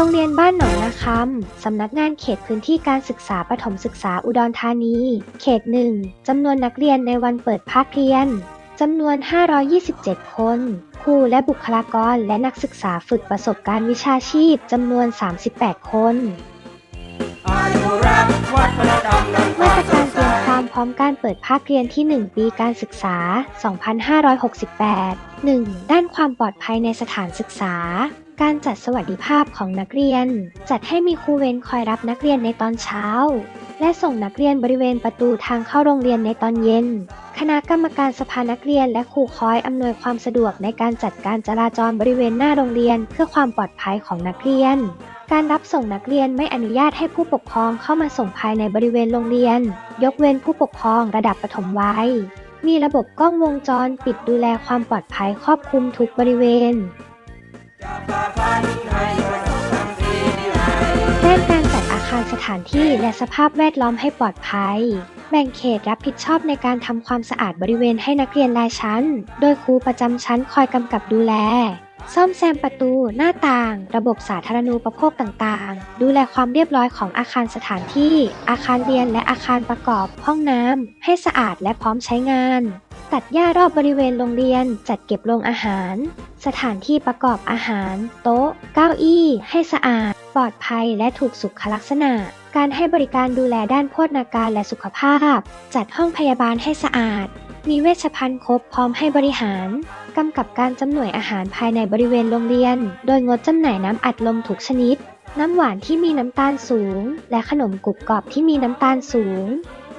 รงเรียนบ้านหนองนาคำ สำนักงานเขตพื้นที่การศึกษาประถมศึกษาอุดรธานี เขตหนึ่งจำนวนนักเรียนในวันเปิดภาคเรียน จำนวน 527 คน ครูและบุคลากรและนักศึกษาฝึกประสบการณ์วิชาชีพ จำนวน 38 คนอนุรักษ์วัฒนธรรมนำมาตรการเตรียมความพร้อมการเปิดภาคเรียนที่ 1 ปีการศึกษา 2568 1. ด้านความปลอดภัยในสถานศึกษา การจัดสวัสดิภาพของนักเรียน จัดให้มีครูเวรคอยรับนักเรียนในตอนเช้า และส่งนักเรียนบริเวณประตูทางเข้าโรงเรียนในตอนเย็น คณะกรรมการสภานักเรียนและครูคอยอำนวยความสะดวกในการจัดการจราจรบริเวณหน้าโรงเรียน เพื่อความปลอดภัยของนักเรียน การรับส่งนักเรียนไม่อนุญาตให้ผู้ปกครองเข้ามาส่งภายในบริเวณโรงเรียน ยกเว้นผู้ปกครองระดับประถมวัยมีระบบกล้องวงจรปิดดูแลความปลอดภัยครอบคลุมทุกบริเวณ คารสถานที่และสภาพแวดล้อมให้ปลอดภัย แบ่งเขตรับผิดชอบในการทำความสะอาดบริเวณให้นักเรียนรายชั้น โดยครูประจำชั้นคอยกำกับดูแล ซ่อมแซมประตู หน้าต่าง ระบบสาธารณูปโภคต่างๆ ดูแลความเรียบร้อยของอาคารสถานที่ อาคารเรียนและอาคารประกอบ ห้องน้ำให้สะอาดและพร้อมใช้งานตัดหญ้ารอบบริเวณโรงเรียน จัดเก็บโรงอาหาร สถานที่ประกอบอาหาร โต๊ะ เก้าอี้ ให้สะอาด ปลอดภัยและถูกสุขลักษณะ การให้บริการดูแลด้านโภชนาการและสุขภาพ จัดห้องพยาบาลให้สะอาด มีเวชภัณฑ์ครบพร้อมให้บริหาร กำกับการจำหน่วยอาหารภายในบริเวณโรงเรียน โดยงดจำหน่ายน้ำอัดลมทุกชนิด น้ำหวานที่มีน้ำตาลสูง และขนมกรุบกรอบที่มีน้ำตาลสูง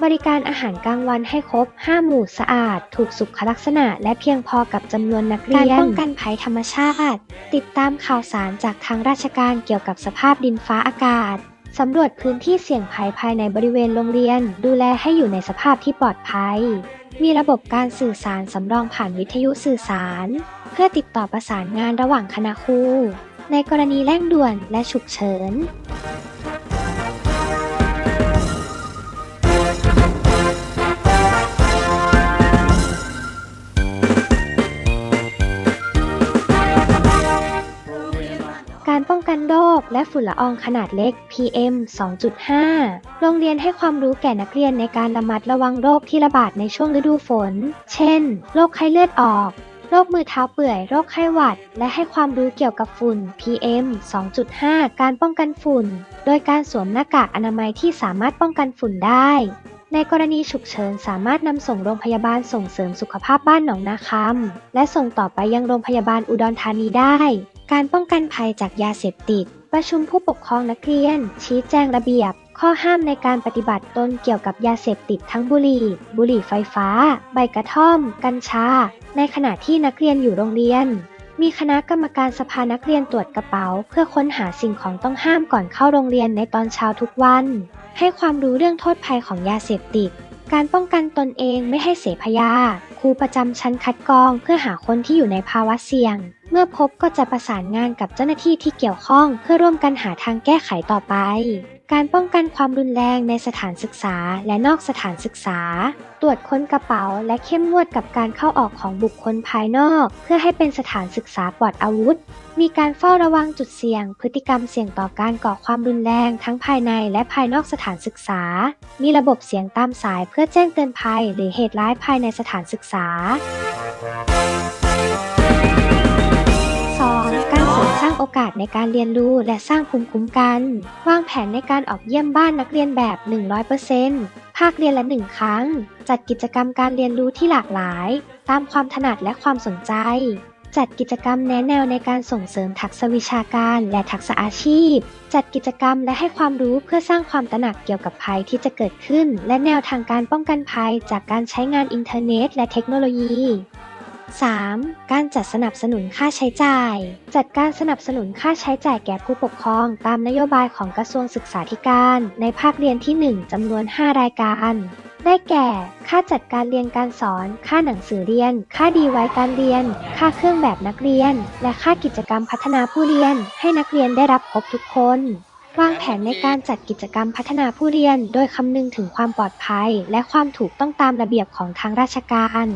บริการอาหารกลางวันให้ครบ 5 หมู่สะอาด ถูกสุขลักษณะ และเพียงพอกับจำนวนนักเรียน การป้องกันภัยธรรมชาติ ติดตามข่าวสารจากทางราชการเกี่ยวกับสภาพดินฟ้าอากาศสำรวจพื้นที่เสี่ยงภัยภายในบริเวณโรงเรียน ดูแลให้อยู่ในสภาพที่ปลอดภัย มีระบบการสื่อสารสำรองผ่านวิทยุสื่อสาร เพื่อติดต่อประสานงานระหว่างคณะครูในกรณีเร่งด่วนและฉุกเฉิน และฝุ่นละอองขนาดเล็ก PM 2.5 โรงเรียนให้ความรู้แก่นักเรียนในการระมัดระวังโรคที่ระบาดในช่วงฤดูฝน เช่น โรคไข้เลือดออกโรคมือเท้าเปื่อย โรคไข้หวัด และให้ความรู้เกี่ยวกับฝุ่น PM 2.5 การป้องกันฝุ่น โดยการสวมหน้ากากอนามัยที่สามารถป้องกันฝุ่นได้ ในกรณีฉุกเฉินสามารถนำส่งโรงพยาบาลส่งเสริมสุขภาพบ้านหนองนาคำและส่งต่อไปยังโรงพยาบาลอุดรธานีได้ การป้องกันภัยจากยาเสพติด ประชุมผู้ปกครองนักเรียน ชี้แจงระเบียบ ข้อห้ามในการปฏิบัติตนเกี่ยวกับยาเสพติดทั้งบุหรี่ บุหรี่ไฟฟ้า ใบกระท่อม กัญชา ในขณะที่นักเรียนอยู่โรงเรียน มีคณะกรรมการสภานักเรียนตรวจกระเป๋า เพื่อค้นหาสิ่งของต้องห้ามก่อนเข้าโรงเรียนในตอนเช้าทุกวัน ให้ความรู้เรื่องโทษภัยของยาเสพติด การป้องกันตนเองไม่ให้เสพยา ครูประจำชั้นคัดกรองเพื่อหาคนที่อยู่ในภาวะเสี่ยง เมื่อพบก็จะประสานงานกับเจ้าหน้าที่ที่เกี่ยวข้อง เพื่อร่วมกันหาทางแก้ไขต่อไป การป้องกันความรุนแรงในสถานศึกษาและนอกสถานศึกษา ตรวจค้นกระเป๋า และเข้มงวดกับการเข้าออกของบุคคลภายนอก เพื่อให้เป็นสถานศึกษาปลอดอาวุธ มีการเฝ้าระวังจุดเสี่ยง พฤติกรรมเสี่ยงต่อการก่อความรุนแรงทั้งภายในและภายนอกสถานศึกษา มีระบบเสียงตามสายเพื่อแจ้งเตือนภัย หรือเหตุร้ายภายในสถานศึกษา สร้างโอกาสในการเรียนรู้และสร้างภูมิคุ้มกัน วางแผนในการออกเยี่ยมบ้านนักเรียนแบบ 100%ภาคเรียนละหนึ่งครั้ง จัดกิจกรรมการเรียนรู้ที่หลากหลาย ตามความถนัดและความสนใจ จัดกิจกรรมแนะแนวในการส่งเสริมทักษะวิชาการและทักษะอาชีพ จัดกิจกรรมและให้ความรู้เพื่อสร้างความตระหนักเกี่ยวกับภัยที่จะเกิดขึ้น และแนวทางการป้องกันภัย จากการใช้งานอินเทอร์เน็ต และเทคโนโลยี 3. การจัดสนับสนุนค่าใช้จ่าย จัดการสนับสนุนค่าใช้จ่ายแก่ผู้ปกครอง ตามนโยบายของกระทรวงศึกษาธิการ ในภาคเรียนที่ 1จำนวน 5 รายการ ได้แก่ ค่าจัดการเรียนการสอน ค่าหนังสือเรียน ค่าดีไวการเรียน ค่าเครื่องแบบนักเรียน และค่ากิจกรรมพัฒนาผู้เรียน ให้นักเรียนได้รับครบทุกคนวางแผนในการจัดกิจกรรมพัฒนาผู้เรียน โดยคำนึงถึงความปลอดภัย และความถูกต้องตามระเบียบของทางราชการ